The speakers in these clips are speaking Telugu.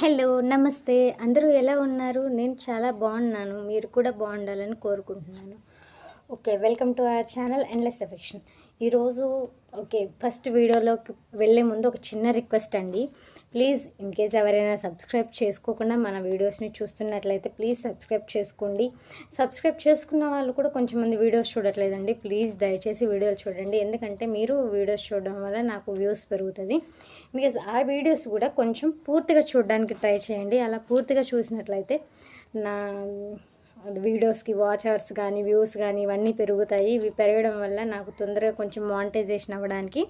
హలో నమస్తే. అందరూ ఎలా ఉన్నారు? నేను చాలా బాగున్నాను. మీరు కూడా బాగుండాలని కోరుకుంటున్నాను. Okay welcome to our channel endless affection ఈరోజు ఓకే ఫస్ట్ వీడియోలోకి వెళ్ళే ముందు ఒక చిన్న రిక్వెస్ట్ అండి. ప్లీజ్ ఇన్ కేస్ ఎవరైనా సబ్స్క్రైబ్ చేసుకోకుండా మన వీడియోస్ని చూస్తున్నట్లయితే ప్లీజ్ సబ్స్క్రైబ్ చేసుకోండి. సబ్స్క్రైబ్ చేసుకున్న వాళ్ళు కూడా కొంచెం మంది వీడియోస్ చూడట్లేదండి. ప్లీజ్ దయచేసి వీడియోలు చూడండి. ఎందుకంటే మీరు వీడియోస్ చూడడం వల్ల నాకు వ్యూస్ పెరుగుతుంది. బికాస్ ఆ వీడియోస్ కూడా కొంచెం పూర్తిగా చూడడానికి ట్రై చేయండి. అలా పూర్తిగా చూసినట్లయితే నా వీడియోస్కి వాచర్స్ కానీ వ్యూస్ కానీ ఇవన్నీ పెరుగుతాయి. ఇవి పెరగడం వల్ల నాకు తొందరగా కొంచెం మానిటైజేషన్ అవ్వడానికి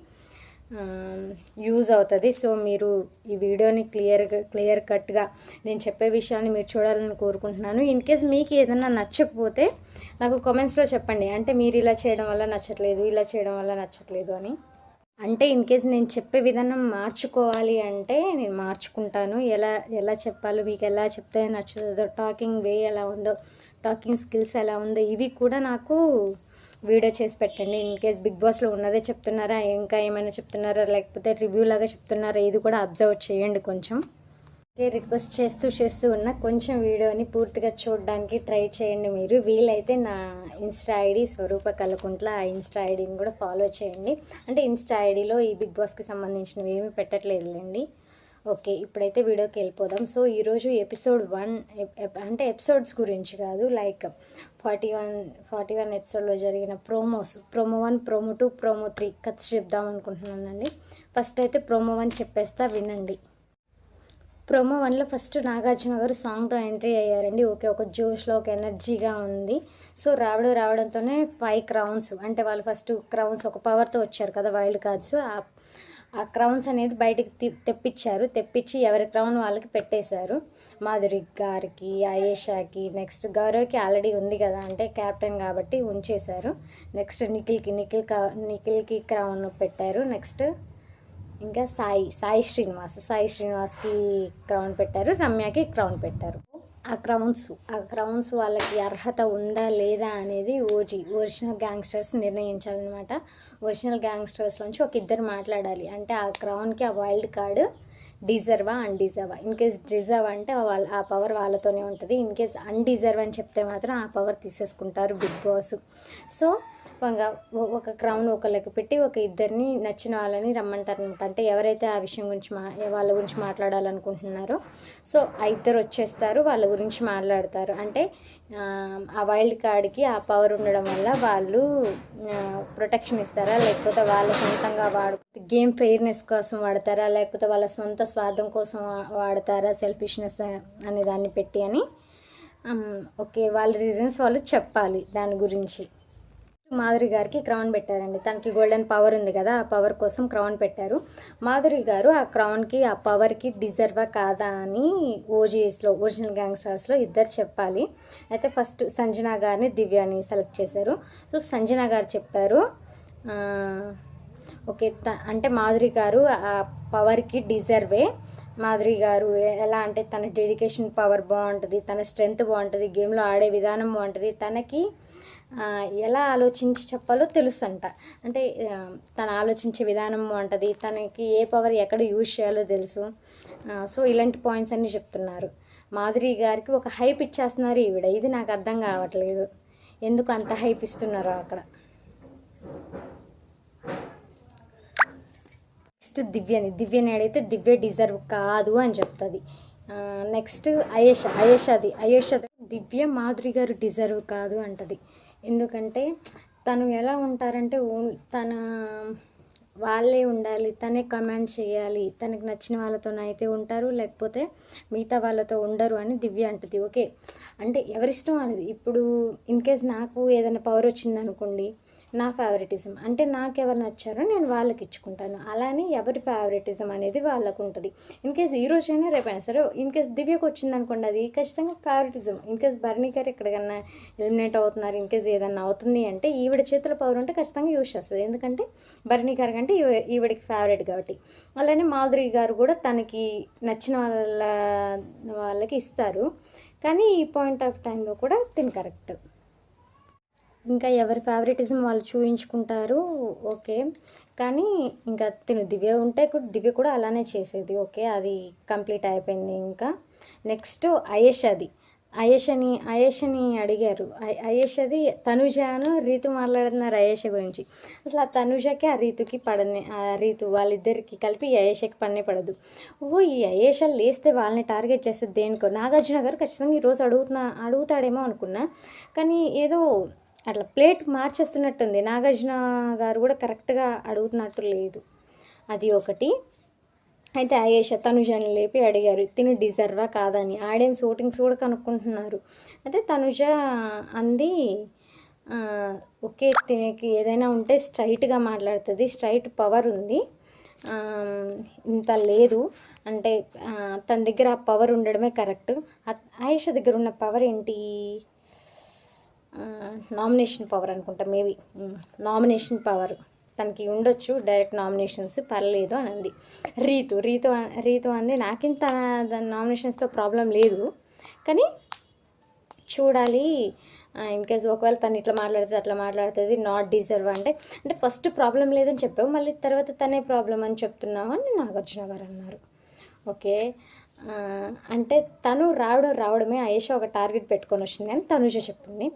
యూజ్ అవుతుంది. సో మీరు ఈ వీడియోని క్లియర్గా క్లియర్ కట్గా నేను చెప్పే విషయాన్ని మీరు చూడాలని కోరుకుంటున్నాను. ఇన్ కేస్ మీకు ఏదైనా నచ్చకపోతే నాకు కామెంట్స్లో చెప్పండి. అంటే మీరు ఇలా చేయడం వల్ల నచ్చట్లేదు ఇలా చేయడం వల్ల నచ్చట్లేదు అని. అంటే ఇన్ కేస్ నేను చెప్పే విధానం మార్చుకోవాలి అంటే నేను మార్చుకుంటాను. ఎలా ఎలా చెప్పాలో మీకు ఎలా చెప్తే నచ్చుతుందో టాకింగ్ వే ఎలా ఉందో టాకింగ్ స్కిల్స్ ఎలా ఉందో ఇవి కూడా నాకు వీడియో చేసి పెట్టండి. ఇన్ కేస్ బిగ్ బాస్లో ఉన్నదే చెప్తున్నారా ఇంకా ఏమైనా చెప్తున్నారా లేకపోతే రివ్యూ లాగా చెప్తున్నారా ఇది కూడా అబ్జర్వ్ చేయండి కొంచెం. రిక్వెస్ట్ చేస్తూ చేస్తూ ఉన్న కొంచెం వీడియోని పూర్తిగా చూడడానికి ట్రై చేయండి మీరు. వీలైతే నా ఇన్స్టా ఐడి స్వరూప కలకుంట్ల ఆ ఇన్స్టా ఐడిని కూడా ఫాలో చేయండి. అంటే ఇన్స్టా ఐడిలో ఈ బిగ్ బాస్కి సంబంధించినవి ఏమీ పెట్టట్లేదులేండి. ఓకే ఇప్పుడైతే వీడియోకి వెళ్ళిపోదాం. సో ఈరోజు ఎపిసోడ్ వన్ అంటే ఎపిసోడ్స్ గురించి కాదు like forty one forty one ఎపిసోడ్లో జరిగిన promos promo one promo two promo three కథ చెప్దాం అనుకుంటున్నానండి. ఫస్ట్ అయితే ప్రోమో వన్ చెప్పేస్తా వినండి. ప్రోమో వన్లో ఫస్ట్ నాగార్జున గారు సాంగ్తో ఎంట్రీ అయ్యారండి. ఓకే ఒక జోష్లో ఒక ఎనర్జీగా ఉంది. సో రావడం రావడంతోనే ఫైవ్ క్రౌన్స్ అంటే వాళ్ళు ఫస్ట్ క్రౌన్స్ ఒక పవర్తో వచ్చారు కదా వైల్డ్ కార్డ్స్. ఆ క్రౌన్స్ అనేది బయటికి తెప్పించారు. తెప్పించి ఎవరి క్రౌన్ వాళ్ళకి పెట్టేశారు. మాధురి గారికి ఆయేషాకి నెక్స్ట్ గౌరవ్కి ఆల్రెడీ ఉంది కదా అంటే క్యాప్టెన్ కాబట్టి ఉంచేశారు. నెక్స్ట్ నిఖిల్కి నిఖిల్ నిఖిల్కి క్రౌన్ పెట్టారు. నెక్స్ట్ ఇంకా సాయి సాయి శ్రీనివాస్ సాయి శ్రీనివాస్కి క్రౌన్ పెట్టారు. రమ్యకి క్రౌన్ పెట్టారు. ఆ క్రౌన్స్ ఆ క్రౌన్స్ వాళ్ళకి అర్హత ఉందా లేదా అనేది ఓజీ ఒరిజినల్ గ్యాంగ్స్టర్స్ నిర్ణయించాలన్నమాట. ఒరిజినల్ గ్యాంగ్స్టర్స్ నుంచి ఒక ఇద్దరు మాట్లాడాలి. అంటే ఆ క్రౌన్కి ఆ వైల్డ్ కార్డు డిజర్వా అన్డిజర్వా. ఇన్ కేస్ డిజర్వ్ అంటే వాళ్ళ ఆ పవర్ వాళ్ళతోనే ఉంటుంది. ఇన్ కేస్ అన్డిజర్వ్ అని చెప్తే మాత్రం ఆ పవర్ తీసేసుకుంటారు బిగ్ బాస్. సో ఒక క్రౌన్ ఒకళ్ళకి పెట్టి ఒక ఇద్దరిని నచ్చిన వాళ్ళని రమ్మంటారు అనమాట అంటే ఎవరైతే ఆ విషయం గురించి మా వాళ్ళ గురించి మాట్లాడాలనుకుంటున్నారో. సో ఆ ఇద్దరు వచ్చేస్తారు వాళ్ళ గురించి మాట్లాడతారు. అంటే ఆ వైల్డ్ కార్డ్కి ఆ పవర్ ఉండడం వల్ల వాళ్ళు ప్రొటెక్షన్ ఇస్తారా? లేకపోతే వాళ్ళ సొంతంగా వాడు గేమ్ ఫెయిర్నెస్ కోసం వాడతారా? లేకపోతే వాళ్ళ సొంత స్వార్థం కోసం వాడతారా? సెల్ఫిష్నెస్ అనే దాన్ని పెట్టి అని. ఓకే వాళ్ళ రీజన్స్ వాళ్ళు చెప్పాలి దాని గురించి. మాధురి గారికి క్రౌన్ పెట్టారండి. తనకి గోల్డెన్ పవర్ ఉంది కదా ఆ పవర్ కోసం క్రౌన్ పెట్టారు. మాధురి గారు ఆ క్రౌన్కి ఆ పవర్కి డిజర్వా కాదా అని ఓజీఎస్లో ఒరిజినల్ గ్యాంగ్స్టర్స్లో ఇద్దరు చెప్పాలి. అయితే ఫస్ట్ సంజన గారిని దివ్యాని సెలెక్ట్ చేశారు. సో సంజన గారు చెప్పారు ఓకే అంటే మాధురి గారు ఆ పవర్కి డిజర్వే మాధురి గారు ఎలా అంటే తన డెడికేషన్ పవర్ బాగుంటుంది తన స్ట్రెంగ్త్ బాగుంటుంది గేమ్లో ఆడే విధానం బాగుంటుంది. తనకి ఎలా ఆలోచించి చెప్పాలో తెలుసు అంట అంటే తను ఆలోచించే విధానం ఉంటుంది తనకి ఏ పవర్ ఎక్కడ యూజ్ చేయాలో తెలుసు. సో ఇలాంటి పాయింట్స్ అన్నీ చెప్తున్నారు. మాధురి గారికి ఒక హైప్ ఇచ్చేస్తున్నారు ఈవిడ. ఇది నాకు అర్థం కావట్లేదు. ఎందుకు అంత హైప్ ఇస్తున్నారో అక్కడ. నెక్స్ట్ దివ్యని. దివ్యని అడిగితే దివ్య డిజర్వ్ కాదు అని చెప్తుంది. నెక్స్ట్ అయేష. అయేషది. అయేష దివ్య మాధురి గారు డిజర్వ్ కాదు అంటది. ఎందుకంటే తను ఎలా ఉంటారంటే తన వాళ్ళే ఉండాలి తనే కమాండ్ చేయాలి తనకు నచ్చిన వాళ్ళతో అయితే ఉంటారు లేకపోతే మిగతా వాళ్ళతో ఉండరు అని దివ్య అంటుంది ఓకే? అంటే ఎవరిష్టం అనేది ఇప్పుడు ఇన్ కేస్ నాకు ఏదైనా పవర్ వచ్చిందనుకోండి నా ఫేవరెటిజం అంటే నాకు ఎవరు నచ్చారో నేను వాళ్ళకి ఇచ్చుకుంటాను. అలానే ఎవరి ఫేవరెటిజం అనేది వాళ్ళకు ఉంటుంది. ఇన్ కేస్ ఈ రోజైనా రేపైనా సరే ఇన్ కేస్ దివ్యకు వచ్చింది అనుకోండి అది ఖచ్చితంగా ఫేవరెటిజం ఇన్ కేస్ బర్నీ గారు ఎక్కడికన్నా ఎలిమినేట్ అవుతున్నారు ఇన్ కేస్ ఏదన్నా అవుతుంది అంటే ఈవిడ చేతుల పవర్ ఉంటే ఖచ్చితంగా యూజ్ చేస్తుంది. ఎందుకంటే బర్నీ గారు కంటే ఈవిడికి ఫేవరెట్ కాబట్టి. అలానే మాధురి గారు కూడా తనకి నచ్చిన వాళ్ళ వాళ్ళకి ఇస్తారు. కానీ ఈ పాయింట్ ఆఫ్ టైంలో కూడా తిని కరెక్ట్ ఇంకా ఎవరి ఫేవరెటిజం వాళ్ళు చూయించుకుంటారు ఓకే. కానీ ఇంకా తిను దివ్య ఉంటే దివ్య కూడా అలానే చేసేది ఓకే. అది కంప్లీట్ అయిపోయింది ఇంకా. నెక్స్ట్ అయేషది అయేషని అయేషని అడిగారు. అయ- అయేషది తనుజాను రీతు మాట్లాడుతున్నారు అయేష గురించి. అసలు ఆ తనుజకి ఆ రీతుకి పడని ఆ రీతు వాళ్ళిద్దరికి కలిపి అయేషకి పడనే పడదు. ఓ ఈ అయేష లేస్తే వాళ్ళని టార్గెట్ చేస్తే దేనికో? నాగార్జున గారు ఖచ్చితంగా ఈరోజు అడుగుతున్నా అడుగుతాడేమో అనుకున్నా. కానీ ఏదో అట్లా ప్లేట్ మార్చేస్తున్నట్టుంది. నాగార్జున గారు కూడా కరెక్ట్గా అడుగుతున్నట్టు లేదు. అది ఒకటి. అయితే ఆయేష తనుజని లేపి అడిగారు తిను డిజర్వా కాదని. ఆడియన్స్ ఓటింగ్స్ కూడా కనుక్కుంటున్నారు. అయితే తనుజ అంది ఓకే తినకి ఏదైనా ఉంటే స్ట్రైట్గా మాట్లాడుతుంది స్ట్రైట్ పవర్ ఉంది. ఇంత లేదు. అంటే తన దగ్గర ఆ పవర్ ఉండడమే కరెక్ట్. ఆయేష దగ్గర ఉన్న పవర్ ఏంటి? నామినేషన్ పవర్ అనుకుంటా మేబీ. Nomination power. తనకి ఉండొచ్చు డైరెక్ట్ నామినేషన్స్ పర్లేదు అని అంది. రీతు రీతు రీతు అంది నాకింత తన నామినేషన్స్తో ప్రాబ్లం లేదు. కానీ చూడాలి. ఇన్ కేస్ ఒకవేళ తను ఇట్లా మాట్లాడుతుంది అట్లా మాట్లాడుతుంది నాట్ డిజర్వ్ అంటే అంటే ఫస్ట్ ప్రాబ్లం లేదని చెప్పావు మళ్ళీ తర్వాత తనే ప్రాబ్లం అని చెప్తున్నావు అని నాగార్జున గారు అన్నారు. ఓకే. అంటే తను రావడం రావడమే ఆయేష ఒక టార్గెట్ పెట్టుకొని వచ్చింది అని తనుజ చెప్పింది.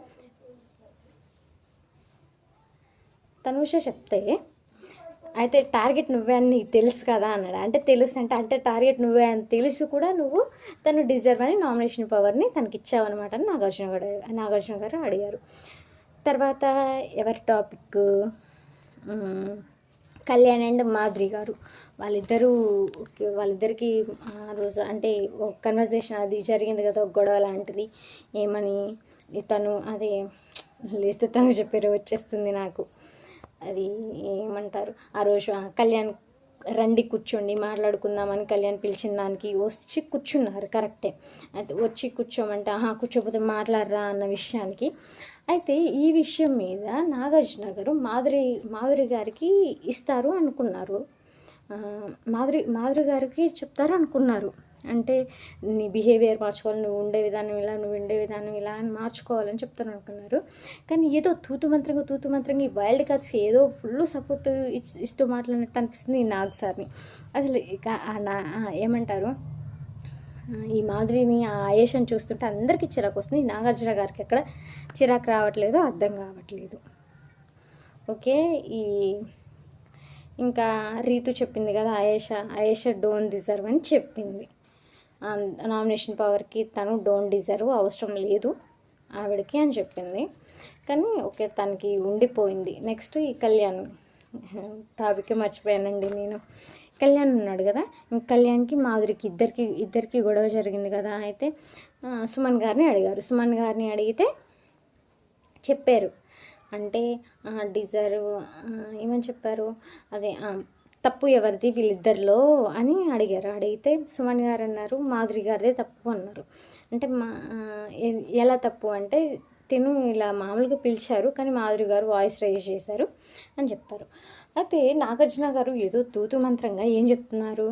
తనుష చెప్తే అయితే టార్గెట్ నువ్వే అని నీకు తెలుసు కదా అన్నాడు. అంటే తెలుసు అంటే అంటే టార్గెట్ నువ్వే అని తెలుసు కూడా నువ్వు తను డిజర్వ్ అని నామినేషన్ పవర్ని తనకి ఇచ్చావన్నమాట అని నాగార్జున గారు నాగార్జున గారు అడిగారు. తర్వాత ఎవరి టాపిక్? కళ్యాణ్ అండ్ మాధురి గారు. వాళ్ళిద్దరూ ఓకే, వాళ్ళిద్దరికి ఆ రోజు అంటే ఒక కన్వర్జేషన్ అది జరిగింది కదా ఒక గొడవ లాంటిది. ఏమని? తను అదే లేస్తే తను చెప్పారు వచ్చేస్తుంది నాకు. అది ఏమంటారు? ఆ రోజు కళ్యాణ్ రండి కూర్చోండి మాట్లాడుకుందామని కళ్యాణ్ పిలిచిన దానికి వచ్చి కూర్చున్నారు కరెక్టే. అయితే వచ్చి కూర్చోమంటే ఆహా కూర్చోపోతే మాట్లాడరా? అన్న విషయానికి. అయితే ఈ విషయం మీద నాగార్జున గారు మాధురి మాధురి గారికి ఇస్తారు అనుకున్నారు. మాధురి మాధురి గారికి చెప్తారు అనుకున్నారు. అంటే నీ బిహేవియర్ మార్చుకోవాలి నువ్వు ఉండే విధానం ఇలా నువ్వు ఉండే విధానం ఇలా అని మార్చుకోవాలని చెప్తాను అనుకున్నారు. కానీ ఏదో తూతు మంత్రంగా తూతు మంత్రంగా ఈ వైల్డ్ కార్డ్స్కి ఏదో ఫుల్ సపోర్ట్ ఇస్తూ మాట్లాడినట్టు అనిపిస్తుంది ఈ నాగ్ సార్ని. అసలు ఇక నా ఏమంటారు? ఈ మాదిరిని ఆ ఆయేషను చూస్తుంటే అందరికీ చిరాకు వస్తుంది. ఈ నాగార్జున గారికి ఎక్కడ చిరాకు రావట్లేదు అర్థం కావట్లేదు. ఓకే ఈ ఇంకా రీతు చెప్పింది కదా ఆయేష ఆయేష డోన్ డిజర్వ్ అని చెప్పింది. నామినేషన్ పవర్కి తను డోంట్ డిజర్వ్ అవసరం లేదు ఆవిడకి అని చెప్పింది. కానీ ఓకే తనకి ఉండిపోయింది. నెక్స్ట్ ఈ కళ్యాణ్ టాపిక్ మర్చిపోయానండి నేను. కళ్యాణ్ ఉన్నాడు కదా కళ్యాణ్కి మాధురికి ఇద్దరికి ఇద్దరికి గొడవ జరిగింది కదా. అయితే సుమన్ గారిని అడిగారు. సుమన్ గారిని అడిగితే చెప్పారు. అంటే డిజర్వ్ ఏమని చెప్పారు? అదే తప్పు ఎవరిది వీళ్ళిద్దరిలో అని అడిగారు. అడిగితే సుమన్ గారు అన్నారు మాధురి గారిదే తప్పు అన్నారు. అంటే మా ఎలా తప్పు అంటే తిను ఇలా మామూలుగా పిలిచారు కానీ మాధురి గారు వాయిస్ రైజ్ చేశారు అని చెప్పారు. అయితే నాగార్జున గారు ఏదో తూతు మంత్రంగా ఏం చెప్తున్నారు?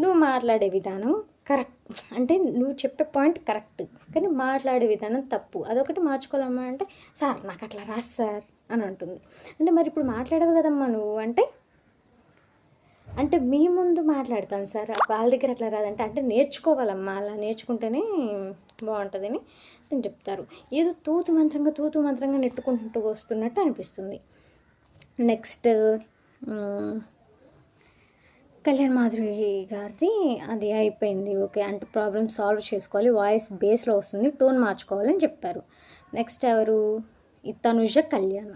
నువ్వు మాట్లాడే విధానం కరెక్ట్. అంటే నువ్వు చెప్పే పాయింట్ కరెక్ట్ కానీ మాట్లాడే విధానం తప్పు. అదొకటి మార్చుకోవాలమ్మా అంటే సార్ నాకు అట్లా రాదు సార్ అని అంటుంది. అంటే మరి ఇప్పుడు మాట్లాడవు కదమ్మా నువ్వు అంటే అంటే మీ ముందు మాట్లాడతాను సార్. వాళ్ళ దగ్గర అట్లా రాదంటే అంటే నేర్చుకోవాలమ్మా. అలా నేర్చుకుంటేనే బాగుంటుందని నేను చెప్తారు. ఏదో తూతు మంత్రంగా తూతు మంత్రంగా నెట్టుకుంటూ వస్తున్నట్టు అనిపిస్తుంది. నెక్స్ట్ కళ్యాణ్ మాధురి గారిది అది అయిపోయింది. ఓకే అంటే ప్రాబ్లమ్ సాల్వ్ చేసుకోవాలి. వాయిస్ బేస్లో వస్తుంది. టోన్ మార్చుకోవాలని చెప్పారు నెక్స్ట్ ఎవరు? ఈ తనుజ కళ్యాణ్.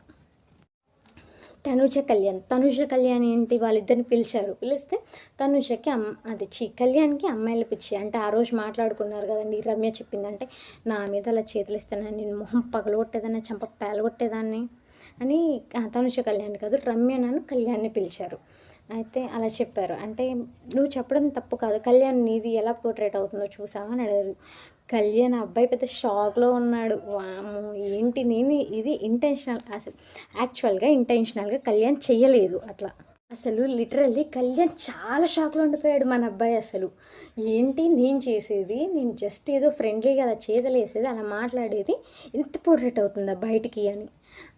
తనుజ కళ్యాణ్. తనుజ కళ్యాణ్ ఏంటి? వాళ్ళిద్దరిని పిలిచారు. పిలిస్తే తనుజకి అమ్ అది చి కళ్యాణ్కి అమ్మాయిల పిచ్చి. అంటే ఆ రోజు మాట్లాడుకున్నారు కదండి. రమ్య చెప్పిందంటే నా మీద అలా చేతులు ఇస్తానని నేను మొహం పగలగొట్టేదాన్ని చంప పేలగొట్టేదాన్ని అని తనుష కళ్యాణ్ కాదు రమ్య నన్ను కళ్యాణ్ని పిలిచారు. అయితే అలా చెప్పారు. అంటే నువ్వు చెప్పడం తప్పు కాదు. కళ్యాణ్ నీది ఎలా పోర్ట్రేట్ అవుతుందో చూసావా? అని అడిగారు. కళ్యాణ్ అబ్బాయి పెద్ద షాక్లో ఉన్నాడు. వాము ఏంటి నేను ఇది ఇంటెన్షనల్ అసలు యాక్చువల్గా ఇంటెన్షనల్గా కళ్యాణ్ చేయలేదు అట్లా. అసలు లిటరల్లీ కళ్యాణ్ చాలా షాక్లో ఉండిపోయాడు మన అబ్బాయి అసలు. ఏంటి నేను చేసేది? నేను జస్ట్ ఏదో ఫ్రెండ్లీగా అలా చేతలేసేది అలా మాట్లాడేది. ఇంత పోర్ట్రేట్ అవుతుందా బయటికి అని.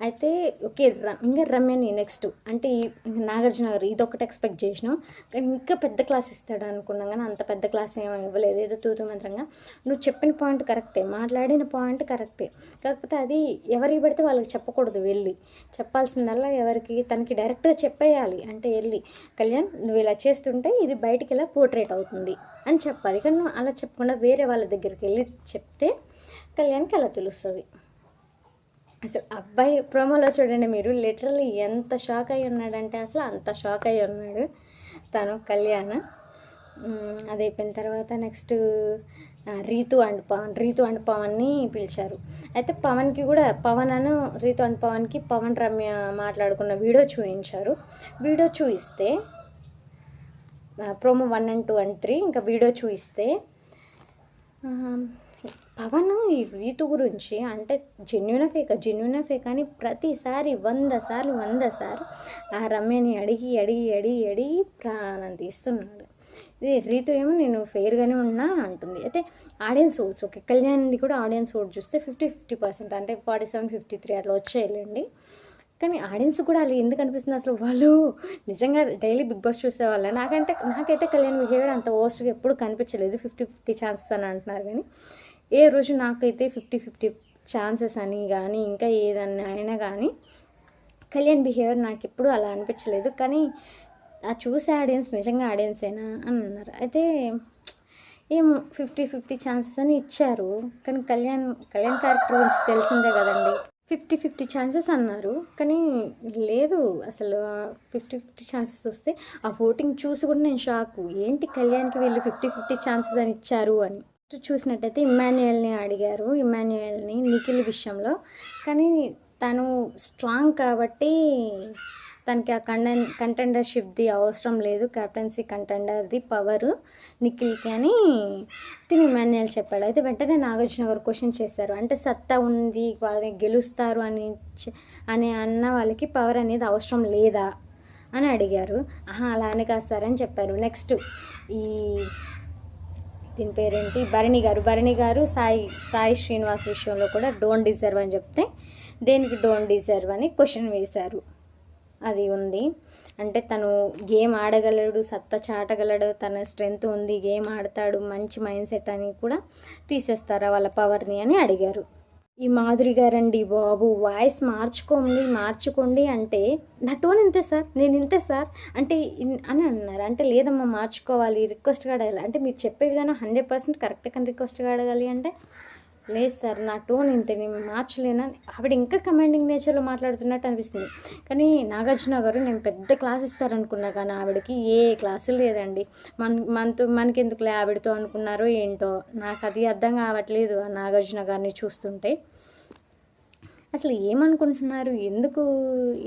అయితే ఓకే ఇంకా రమ్యని నెక్స్ట్ అంటే ఈ- నాగార్జున గారు ఇది ఒకటి ఎక్స్పెక్ట్ చేసినాం. కానీ ఇంకా పెద్ద క్లాస్ ఇస్తాడు అనుకున్నాం కానీ అంత పెద్ద క్లాస్ ఏమో ఇవ్వలేదు. ఏదో తూతు మంత్రంగా. నువ్వు చెప్పిన పాయింట్ కరెక్టే మాట్లాడిన పాయింట్ కరెక్టే కాకపోతే అది ఎవరికి పడితే వాళ్ళకి చెప్పకూడదు వెళ్ళి. చెప్పాల్సిందల్లా ఎవరికి తనకి డైరెక్ట్గా చెప్పేయాలి అంటే వెళ్ళి కళ్యాణ్ నువ్వు ఇలా చేస్తుంటే ఇది బయటికి ఇలా పోర్ట్రేట్ అవుతుంది అని చెప్పాలి. కానీ నువ్వు అలా చెప్పకుండా వేరే వాళ్ళ దగ్గరికి వెళ్ళి చెప్తే కళ్యాణ్కి అలా తెలుస్తుంది. అసలు అబ్బాయి ప్రోమోలో చూడండి మీరు లిటరలీ ఎంత షాక్ అయి ఉన్నాడంటే అసలు అంత షాక్ అయి ఉన్నాడు తను కళ్యాణ్. అది అయిపోయిన తర్వాత next Rithu and Pavan Rithu and పవన్ని పిలిచారు. అయితే పవన్కి కూడా పవన్ అను రీతు అండ్ పవన్కి పవన్ రమ్య మాట్లాడుకున్న వీడియో చూపించారు వీడియో చూపిస్తే promo one and two and three ఇంకా వీడియో చూపిస్తే పవన్ ఈ రీతు గురించి అంటే జెన్యున ఫేక్ జెన్యున ఫేక్ అని ప్రతిసారి వంద సార్లు వంద సార్లు ఆ రమ్యని అడిగి అడిగి అడిగి అడిగి ప్రాణం తీస్తున్నాడు. ఇది రీతు ఏమో నేను ఫెయిర్గానే ఉన్నా అంటుంది. అయితే ఆడియన్స్ ఓట్స్ ఓకే కళ్యాణ్ది కూడా ఆడియన్స్ ఓట్ చూస్తే ఫిఫ్టీ ఫిఫ్టీ పర్సెంట్ అంటే ఫార్టీ సెవెన్ ఫిఫ్టీ త్రీ అట్లా వచ్చేయాలండి. కానీ ఆడియన్స్ కూడా అలా ఎందుకు అనిపిస్తుంది అసలు వాళ్ళు? నిజంగా డైలీ బిగ్ బాస్ చూసేవాళ్ళ నాకంటే నాకైతే కళ్యాణ్ బిహేవియర్ అంత వర్స్ట్గా ఎప్పుడు కనిపించలేదు. ఫిఫ్టీ ఫిఫ్టీ ఛాన్సెస్ అని అంటున్నారు కానీ ఏ రోజు నాకైతే ఫిఫ్టీ ఫిఫ్టీ ఛాన్సెస్ అని కానీ ఇంకా ఏదన్నా అయినా కానీ కళ్యాణ్ బిహేవియర్ నాకు ఎప్పుడు అలా అనిపించలేదు. కానీ ఆ చూసే ఆడియన్స్ నిజంగా ఆడియన్సేనా అని అన్నారు. అయితే ఏమో ఫిఫ్టీ ఫిఫ్టీ ఛాన్సెస్ అని ఇచ్చారు. కానీ కళ్యాణ్ కళ్యాణ్ క్యారెక్టర్ గురించి తెలిసిందే కదండి. ఫిఫ్టీ ఫిఫ్టీ ఛాన్సెస్ అన్నారు. కానీ లేదు అసలు ఫిఫ్టీ ఫిఫ్టీ ఛాన్సెస్ వస్తే ఆ ఓటింగ్ చూసి కూడా నేను షాక్. ఏంటి కళ్యాణ్కి వీళ్ళు ఫిఫ్టీ ఫిఫ్టీ ఛాన్సెస్ అని ఇచ్చారు అని. చూసినట్టయితే ఇమాన్యుయల్ని అడిగారు. ఇమాన్యుయల్ని నిఖిల్ విషయంలో. కానీ తను స్ట్రాంగ్ కాబట్టి తనకి ఆ కంటెన్ కంటెండర్షిప్ది అవసరం లేదు. కెప్టెన్సీ కంటెండర్ది పవర్ నిఖిల్కి అని తిని ఇమాన్యుయల్ చెప్పాడు. అయితే వెంటనే నాగార్జున గారు క్వశ్చన్ చేశారు. అంటే సత్తా ఉంది వాళ్ళని గెలుస్తారు అని అని అన్న వాళ్ళకి పవర్ అనేది అవసరం లేదా అని అడిగారు. ఆహా అలానే కాదు సార్ అని చెప్పారు. నెక్స్ట్ ఈ దీని పేరేంటి? భరణి గారు. భరణి గారు సాయి సాయి శ్రీనివాస్ విషయంలో కూడా డోంట్ డిజర్వ్ అని చెప్తే దేనికి డోంట్ డిజర్వ్ అని క్వశ్చన్ వేశారు. అది ఉంది. అంటే తను గేమ్ ఆడగలడు సత్తా చాటగలడు తన స్ట్రెంగ్త్ ఉంది గేమ్ ఆడతాడు మంచి మైండ్ సెట్ అని కూడా తీసేస్తారా వాళ్ళ పవర్ని అని అడిగారు. ఈ మాధురి గారండి బాబు వాయిస్ మార్చుకోండి మార్చుకోండి అంటే నా టోన్ ఇంతే సార్? నేను ఇంతే సార్? అంటే ఇన్- అని అన్నారు. అంటే లేదమ్మా మార్చుకోవాలి రిక్వెస్ట్గా అడగాలి. అంటే మీరు చెప్పే విధానం హండ్రెడ్ పర్సెంట్ కరెక్ట్ కానీ రిక్వెస్ట్గా అడగాలి అంటే? లేదు సార్ నా టోన్ ఇంత నేను మార్చలేనని ఆవిడ ఇంకా కమాండింగ్ నేచర్లో మాట్లాడుతున్నట్టు అనిపిస్తుంది. కానీ నాగార్జున గారు నేను పెద్ద క్లాస్ ఇస్తారనుకున్నా కానీ ఆవిడకి ఏ క్లాసు లేదండి. మన మనతో మనకెందుకులే ఆవిడతో అనుకున్నారో ఏంటో? నాకు అది అర్థం కావట్లేదు ఆ నాగార్జున గారిని చూస్తుంటే. అసలు ఏమనుకుంటున్నారు? ఎందుకు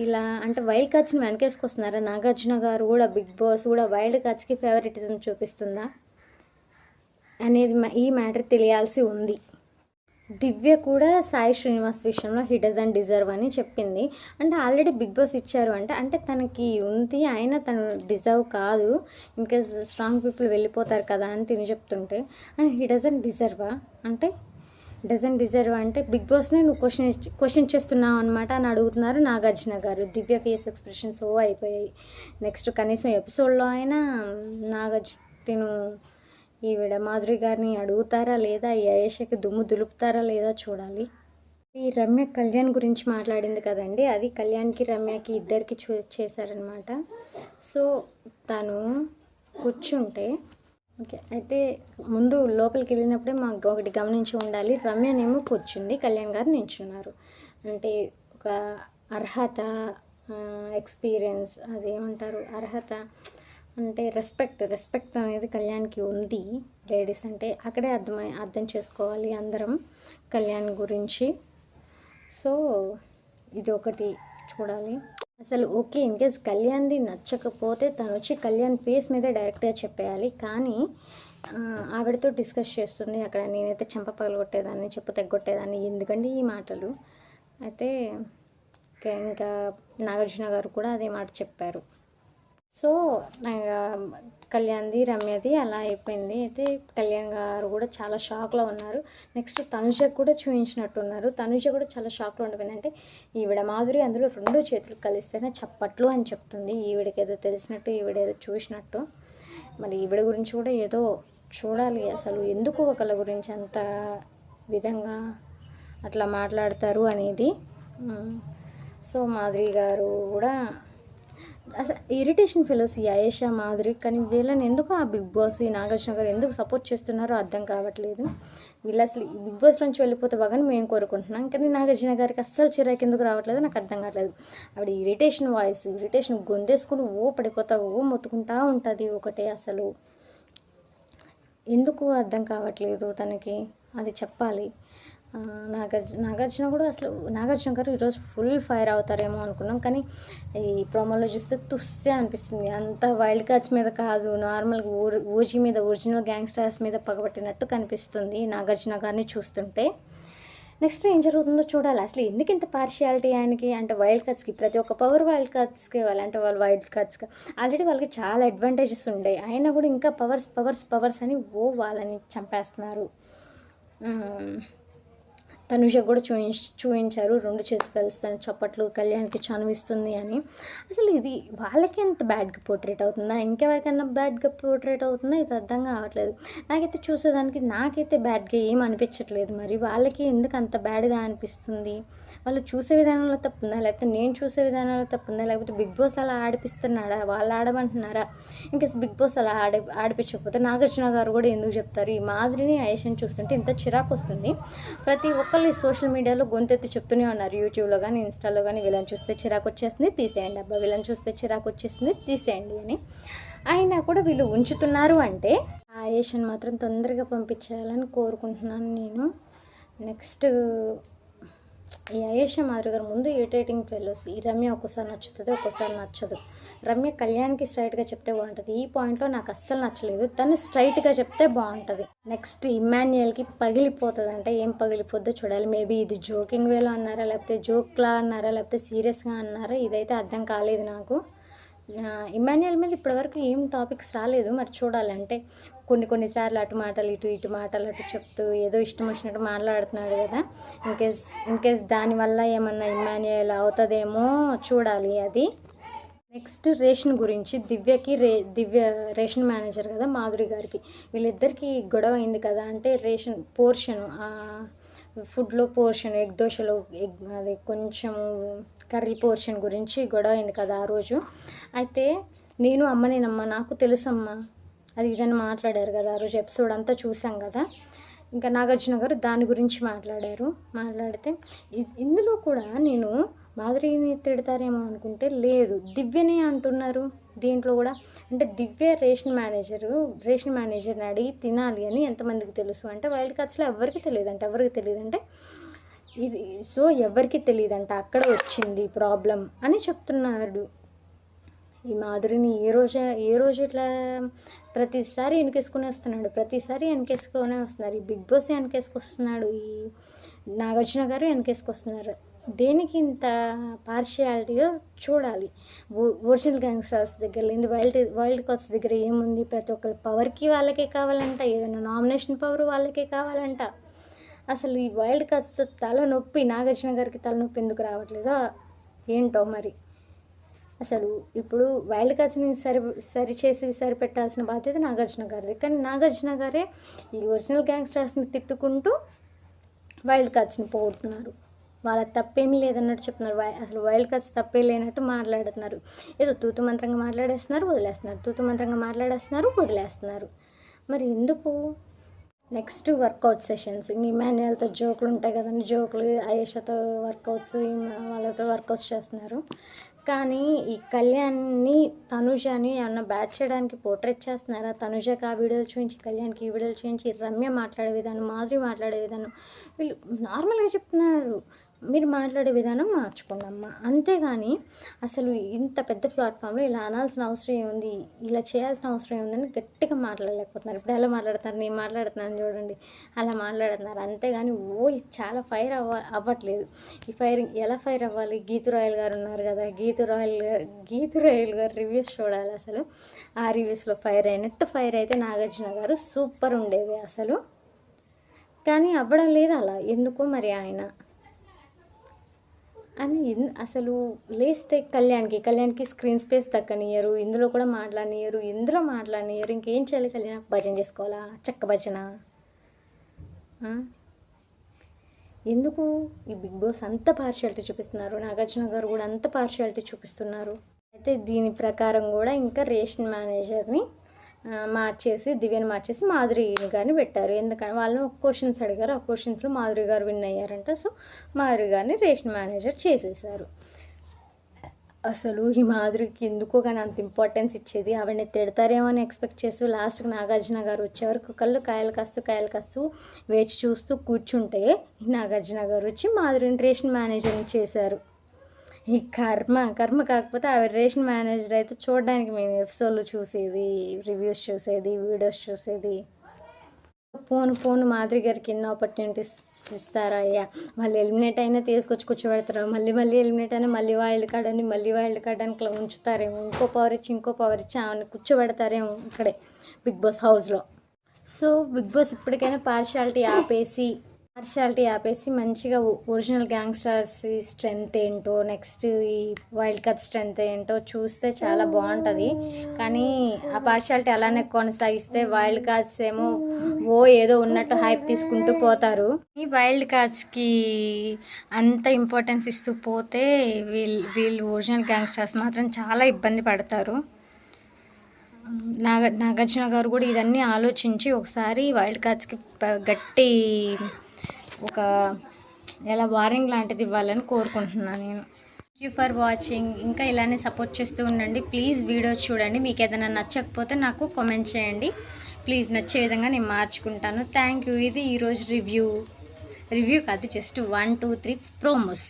ఇలా? అంటే వైల్డ్ కార్డ్స్ని వెనకేసుకొస్తున్నారా నాగార్జున గారు కూడా? బిగ్ బాస్ కూడా వైల్డ్ కార్డ్స్కి ఫేవరెటిజం చూపిస్తుందా? అనేది ఈ మ్యాటర్ తెలియాల్సి ఉంది. దివ్య కూడా సాయి శ్రీనివాస్ విషయంలో హీ డజన్ డిజర్వ్ అని చెప్పింది. అంటే ఆల్రెడీ బిగ్ బాస్ ఇచ్చారు అంటే అంటే తనకి ఉంది అయినా తను డిజర్వ్ కాదు. ఇంకా స్ట్రాంగ్ పీపుల్ వెళ్ళిపోతారు కదా అని తిని చెప్తుంటే హీ డజన్ డిజర్వా అంటే డజన్ డిజర్వ్ అంటే బిగ్ బాస్నే నువ్వు క్వశ్చన్ క్వశ్చన్ చేస్తున్నావు అనమాట అని అడుగుతున్నారు నాగార్జున గారు. దివ్య ఫేస్ ఎక్స్ప్రెషన్స్ ఓ అయిపోయాయి. నెక్స్ట్ కనీసం ఎపిసోడ్లో అయినా నాగార్జున తిను ఈవిడ మాధురి గారిని అడుగుతారా లేదా? ఈ అయేషకి దుమ్ము దులుపుతారా లేదా చూడాలి. ఈ రమ్య కళ్యాణ్ గురించి మాట్లాడింది కదండి. అది కళ్యాణ్కి రమ్యకి ఇద్దరికి చూ చేశారనమాట సో తను కూర్చుంటే ఓకే అయితే ముందు లోపలికి వెళ్ళినప్పుడే మాకు ఒకటి గమనించి ఉండాలి. రమ్యనేమో కూర్చుంది. కళ్యాణ్ గారు నించున్నారు అంటే ఒక అర్హత ఎక్స్పీరియన్స్ అదేమంటారు? అర్హత అంటే రెస్పెక్ట్ రెస్పెక్ట్ అనేది కళ్యాణ్కి ఉంది. లేడీస్ అంటే అక్కడే అర్థమై అర్థం చేసుకోవాలి అందరం కళ్యాణ్ గురించి. సో ఇది ఒకటి చూడాలి. అసలు ఓకే ఇన్ కేస్ కళ్యాణ్ది నచ్చకపోతే తను వచ్చి కళ్యాణ్ ఫేస్ మీద డైరెక్ట్గా చెప్పేయాలి. కానీ ఆవిడతో డిస్కస్ చేస్తుంది. అక్కడ నేనైతే చెంప పగలగొట్టేదాన్ని చెప్పు తెగ్గొట్టేదాన్ని. ఎందుకండి ఈ మాటలు? అయితే ఇంకా నాగార్జున గారు కూడా అదే మాట చెప్పారు. సో కళ్యాణ్ది రమ్యది అలా అయిపోయింది. అయితే కళ్యాణ్ గారు కూడా చాలా షాక్లో ఉన్నారు. నెక్స్ట్ తనుజ కూడా చూపించినట్టున్నారు తనుజ కూడా చాలా షాక్లో ఉండిపోయింది. అంటే ఈవిడ మాధురి అందులో రెండు చేతులు కలిస్తేనే చప్పట్లు అని చెప్తుంది. ఈవిడకేదో తెలిసినట్టు ఈవిడేదో చూసినట్టు. మరి ఈవిడ గురించి కూడా ఏదో చూడాలి అసలు. ఎందుకు ఒకళ్ళ గురించి అంత విధంగా అట్లా మాట్లాడతారు అనేది. సో మాధురి గారు కూడా అసలు ఇరిటేషన్ ఫెలోస్ ఈ ఆయేషా మాధురి కానీ వీళ్ళని ఎందుకు ఆ బిగ్ బాస్ ఈ నాగార్జున గారు ఎందుకు సపోర్ట్ చేస్తున్నారో అర్థం కావట్లేదు. వీళ్ళు అసలు ఈ బిగ్ బాస్ నుంచి వెళ్ళిపోతే బాగానే మేము కోరుకుంటున్నాం కానీ నాగార్జున గారికి అస్సలు చిరాకు ఎందుకు రావట్లేదు నాకు అర్థం కావట్లేదు. ఆవిడ ఇరిటేషన్ వాయిస్ ఇరిటేషన్ గొంతేసుకుని ఓ పడిపోతా ఓ మొత్తుకుంటా ఉంటుంది ఒకటే అసలు. ఎందుకు అర్థం కావట్లేదు తనకి? అది చెప్పాలి. నాగార్జున నాగార్జున కూడా అసలు నాగార్జున గారు ఈరోజు ఫుల్ ఫైర్ అవుతారేమో అనుకున్నాం కానీ ఈ ప్రోమోలో చూస్తే తుస్తే అనిపిస్తుంది. అంత వైల్డ్ కార్డ్స్ మీద కాదు నార్మల్గా ఊ ఊజీ మీద ఒరిజినల్ గ్యాంగ్స్టర్స్ మీద పగబట్టినట్టు కనిపిస్తుంది నాగార్జున గారిని చూస్తుంటే. నెక్స్ట్ ఏం జరుగుతుందో చూడాలి. అసలు ఎందుకు ఇంత పార్షియాలిటీ ఆయనకి? అంటే వైల్డ్ కార్డ్స్కి ప్రతి ఒక్క పవర్ వైల్డ్ కార్డ్స్కి ఇవ్వాలి అంటే వాళ్ళు వైల్డ్ కార్డ్స్కి ఆల్రెడీ వాళ్ళకి చాలా అడ్వాంటేజెస్ ఉండే. అయినా కూడా ఇంకా పవర్స్ పవర్స్ పవర్స్ అని ఓ వాళ్ళని చంపేస్తున్నారు. తనుష కూడా చూయి చూయించారు. రెండు చేతులు కలుస్తాను. చప్పట్లు కళ్యాణ్కి చనువిస్తుంది అని. అసలు ఇది వాళ్ళకి ఎంత బ్యాడ్గా పోర్ట్రేట్ అవుతుందా? ఇంకెవరికైనా బ్యాడ్గా పోర్ట్రేట్ అవుతుందా? ఇది అర్థం కావట్లేదు. నాకైతే చూసేదానికి నాకైతే బ్యాడ్గా ఏం అనిపించట్లేదు మరి. వాళ్ళకి ఎందుకు అంత బ్యాడ్గా అనిపిస్తుంది? వాళ్ళు చూసే విధానంలో తప్పుందా? లేకపోతే నేను చూసే విధానంలో తప్పుందా? లేకపోతే బిగ్ బాస్ అలా ఆడిపిస్తున్నాడా? వాళ్ళు ఆడమంటున్నారా? ఇంకా బిగ్ బాస్ అలా ఆడి ఆడిపించకపోతే నాగార్జున గారు కూడా ఎందుకు చెప్తారు? ఈ మాదిరిని ఐషన్ చూస్తుంటే ఇంత చిరాకు వస్తుంది. ప్రతి ఒక్క ఒక్కళ్ళు సోషల్ మీడియాలో గొంతెత్తి చెప్తూనే ఉన్నారు. యూట్యూబ్లో కానీ ఇన్స్టాలో కానీ వీళ్ళని చూస్తే చిరాకు వచ్చేస్తుంది తీసేయండి. అబ్బా వీళ్ళని చూస్తే చిరాకు వచ్చేస్తుంది తీసేయండి అని. అయినా కూడా వీళ్ళు ఉంచుతున్నారు అంటే ఆ ఏషన్ మాత్రం తొందరగా పంపించేయాలని కోరుకుంటున్నాను నేను. నెక్స్ట్ ఈ అయేష మాదిరి గారు ముందు ఇరిటేటింగ్ ఫెలోస్ ఈ రమ్య ఒక్కోసారి నచ్చుతుంది ఒక్కోసారి నచ్చదు. రమ్య కళ్యాణ్కి స్ట్రైట్గా చెప్తే బాగుంటుంది. ఈ పాయింట్లో నాకు అస్సలు నచ్చలేదు. తను స్ట్రైట్గా చెప్తే బాగుంటుంది. నెక్స్ట్ ఇమాన్యుయల్కి పగిలిపోతుంది అంటే ఏం పగిలిపోద్దో చూడాలి. మేబీ ఇది జోకింగ్ వేలో అన్నారా లేకపోతే జోక్లా అన్నారా లేకపోతే సీరియస్గా అన్నారా ఇదైతే అర్థం కాలేదు నాకు. ఇమాన్యుయల్ మీద ఇప్పటివరకు ఏం టాపిక్స్ రాలేదు. మరి చూడాలి. అంటే కొన్ని కొన్నిసార్లు అటు మాటలు ఇటు ఇటు మాటలు అటు చెప్తూ ఏదో ఇష్టం వచ్చినట్టు మాట్లాడుతున్నాడు కదా. ఇన్కేస్ ఇన్కేస్ దానివల్ల ఏమన్నా ఇమాన్యుయల్ అవుతుందేమో చూడాలి అది. నెక్స్ట్ రేషన్ గురించి దివ్యకి రే దివ్య రేషన్ మేనేజర్ కదా మాధురి గారికి. వీళ్ళిద్దరికి గొడవ అయింది కదా అంటే రేషన్ పోర్షన్ ఫుడ్లో పోర్షన్ ఎగ్ దోశలో ఎగ్ అది కొంచెం కర్రీ పోర్షన్ గురించి గొడవ అయింది కదా ఆ రోజు. అయితే నేను అమ్మనేనమ్మా నాకు తెలుసమ్మా. అది ఇదని మాట్లాడారు కదా ఆ రోజు ఎపిసోడ్ అంతా చూసాం కదా. ఇంకా నాగార్జున గారు దాని గురించి మాట్లాడారు. మాట్లాడితే ఇ- ఇందులో కూడా నేను మాధురిని తిడతారేమో అనుకుంటే లేదు దివ్యనే అంటున్నారు. దీంట్లో కూడా అంటే దివ్య రేషన్ మేనేజరు రేషన్ మేనేజర్ని అడిగి తినాలి అని ఎంతమందికి తెలుసు అంటే వైల్డ్ కార్డ్స్లో ఎవరికి తెలియదు ఎవరికి తెలియదు అంటే ఇది సో ఎవరికి తెలియదంట అక్కడ వచ్చింది ప్రాబ్లం అని చెప్తున్నాడు ఈ మాధురిని ఏ రోజు ఏ రోజు ఇట్లా ప్రతిసారి వెనకేసుకునే వస్తున్నాడు ప్రతిసారి వెనకేసుకునే వస్తున్నారు ఈ బిగ్ బాస్ వెనకేసుకొస్తున్నాడు ఈ నాగార్జున గారు వెనకేసుకొస్తున్నారు. దేనికి ఇంత పార్షియాలిటీయో చూడాలి. ఒరిజినల్ గ్యాంగ్స్టర్స్ దగ్గర లేదు వైల్డ్ వైల్డ్ కార్డ్స్ దగ్గర ఏముంది? ప్రతి ఒక్కరి పవర్కి వాళ్ళకే కావాలంట ఏదైనా నామినేషన్ పవర్ వాళ్ళకే కావాలంట. అసలు ఈ వైల్డ్ కార్డ్స్ తలనొప్పి నాగార్జున గారికి తలనొప్పి ఎందుకు రావట్లేదో ఏంటో మరి? అసలు ఇప్పుడు వైల్డ్ కార్డ్స్ని సరి సరిచేసి సరిపెట్టాల్సిన బాధ్యత నాగార్జున గారిది. కానీ నాగార్జున గారే ఈ ఒరిజినల్ గ్యాంగ్స్టర్స్ని తిట్టుకుంటూ వైల్డ్ కార్డ్స్ని పోగొడుతున్నారు. వాళ్ళ తప్పేమీ లేదన్నట్టు చెప్తున్నారు. వై- అసలు వైల్డ్ కార్డ్స్ తప్పే లేనట్టు మాట్లాడుతున్నారు. ఏదో తూతు మంత్రంగా మాట్లాడేస్తున్నారు వదిలేస్తున్నారు. తూతు మంత్రంగా మాట్లాడేస్తున్నారు వదిలేస్తున్నారు. మరి ఎందుకు? Next workout sessions. ఇంక ఇమాన్యుయల్తో జోకులు ఉంటాయి కదండి. జోకులు ఆయేషతో వర్కౌట్స్ వాళ్ళతో వర్కౌట్స్ చేస్తున్నారు. కానీ ఈ కళ్యాణ్ని తనుజని ఏమన్నా బ్యాచ్ చేయడానికి పోర్ట్రేట్ చేస్తున్నారా? తనుజకి ఆ వీడియోలు చూపించి కళ్యాణ్కి ఈ వీడియోలు చూపించి రమ్య మాట్లాడే విధానం మాధురి మాట్లాడే విధానం వీళ్ళు నార్మల్గా చెప్తున్నారు. మీరు మాట్లాడే విధానం మార్చుకోండి అమ్మ అంతేగాని అసలు ఇంత పెద్ద ప్లాట్ఫామ్లో ఇలా అనాల్సిన అవసరం ఏముంది? ఇలా చేయాల్సిన అవసరం ఏముందని గట్టిగా మాట్లాడలేకపోతున్నారు. ఇప్పుడు ఎలా మాట్లాడుతున్నారు నేను మాట్లాడుతున్నాను చూడండి. అలా మాట్లాడుతున్నారు. అంతేగాని ఓ చాలా ఫైర్ అవ్వ అవ్వట్లేదు. ఈ ఫైర్ ఎలా ఫైర్ అవ్వాలి? గీతు రాయల్ గారు ఉన్నారు కదా. గీతు రాయల్ గారు గీతు రాయల్ గారు రివ్యూస్ చూడాలి అసలు. ఆ రివ్యూస్లో ఫైర్ అయినట్టు ఫైర్ అయితే నాగార్జున గారు సూపర్ ఉండేది అసలు. కానీ అవ్వడం లేదు అలా. ఎందుకో మరి ఆయన? అని ఎన్- అసలు లేస్తే కళ్యాణ్కి కళ్యాణ్కి స్క్రీన్ స్పేస్ దక్కనియరు ఇందులో కూడా మాట్లాడనియరు ఇందులో మాట్లాడనియరు ఇంకేం చేయాలి కళ్యాణ్? భజన చేసుకోవాలా? చెక్క భజన. ఎందుకు? ఈ బిగ్ బాస్ అంత పార్షియాలిటీ చూపిస్తున్నారు. నాగార్జున గారు కూడా అంత పార్షియాలిటీ చూపిస్తున్నారు. అయితే దీని ప్రకారం కూడా ఇంకా రేషన్ మేనేజర్ని మార్చేసి దివ్యను మార్చేసి మాధురి గారిని పెట్టారు. ఎందుకంటే వాళ్ళని ఒక క్వశ్చన్స్ అడిగారు. ఆ క్వశ్చన్స్లో మాధురి గారు విన్ అయ్యారంట. సో మాధురి గారిని రేషన్ మేనేజర్ చేసేసారు. అసలు ఈ మాధురికి ఎందుకో కానీ అంత ఇంపార్టెన్స్ ఇచ్చేది? ఆవిడని తిడతారేమో అని ఎక్స్పెక్ట్ చేస్తూ లాస్ట్కి నాగార్జున గారు వచ్చే వరకు కళ్ళు కాయలు కాస్తూ కాయలు కాస్తూ వేచి చూస్తూ కూర్చుంటే నాగార్జున గారు వచ్చి మాధురిని రేషన్ మేనేజర్ని చేశారు. ఈ కర్మ కర్మ కాకపోతే ఆవిడ రేషన్ మేనేజర్ అయితే చూడడానికి మేము ఎపిసోడ్లు చూసేది రివ్యూస్ చూసేది వీడియోస్ చూసేది. ఫోన్ ఫోన్ మాదిరి గారికి ఎన్నో ఆపర్చునిటీస్ ఇస్తారా అయ్యా? మళ్ళీ ఎలిమినేట్ అయినా తీసుకొచ్చి కూర్చోబెడతారు? మళ్ళీ మళ్ళీ ఎలిమినేట్ అయినా మళ్ళీ వైల్డ్ కార్డ్ అని మళ్ళీ వైల్డ్ కార్డ్ అని ఇట్లా ఉంచుతారేమో. ఇంకో పవర్ ఇచ్చి ఇంకో పవర్ ఇచ్చి ఆమెను కూర్చోబెడతారేమో ఇక్కడే బిగ్ బాస్ హౌస్లో. సో బిగ్ బాస్ ఇప్పటికైనా పార్షాలిటీ ఆపేసి పార్షాలిటీ ఆపేసి మంచిగా ఒరిజినల్ గ్యాంగ్స్టర్స్ స్ట్రెంగ్త్ ఏంటో నెక్స్ట్ ఈ వైల్డ్ కట్ స్ట్రెంగ్త్ ఏంటో చూస్తే చాలా బాగుంటుంది. కానీ ఆ పార్షాలిటీ అలానే కొనసాగిస్తే వైల్డ్ కార్డ్స్ ఏమో ఓ ఏదో ఉన్నట్టు హైప్ తీసుకుంటూ పోతారు. ఈ వైల్డ్ కార్డ్స్కి అంత ఇంపార్టెన్స్ ఇస్తూ పోతే వీళ్ళు వీళ్ళు ఒరిజినల్ గ్యాంగ్స్టర్స్ మాత్రం చాలా ఇబ్బంది పడతారు. నాగ నాగార్జున గారు కూడా ఇదన్నీ ఆలోచించి ఒకసారి వైల్డ్ కార్డ్స్కి గట్టి ఒక ఎలా వారింగ్ లాంటిది ఇవ్వాలని కోరుకుంటున్నాను నేను. థ్యాంక్ యూ ఫర్ వాచింగ్ ఇంకా ఇలానే సపోర్ట్ చేస్తూ ఉండండి. ప్లీజ్ వీడియో చూడండి. మీకు ఏదైనా నచ్చకపోతే నాకు కామెంట్ చేయండి. ప్లీజ్ నచ్చే విధంగా నేను మార్చుకుంటాను. థ్యాంక్ యూ ఇది ఈరోజు రివ్యూ రివ్యూ కాదు just one two three promos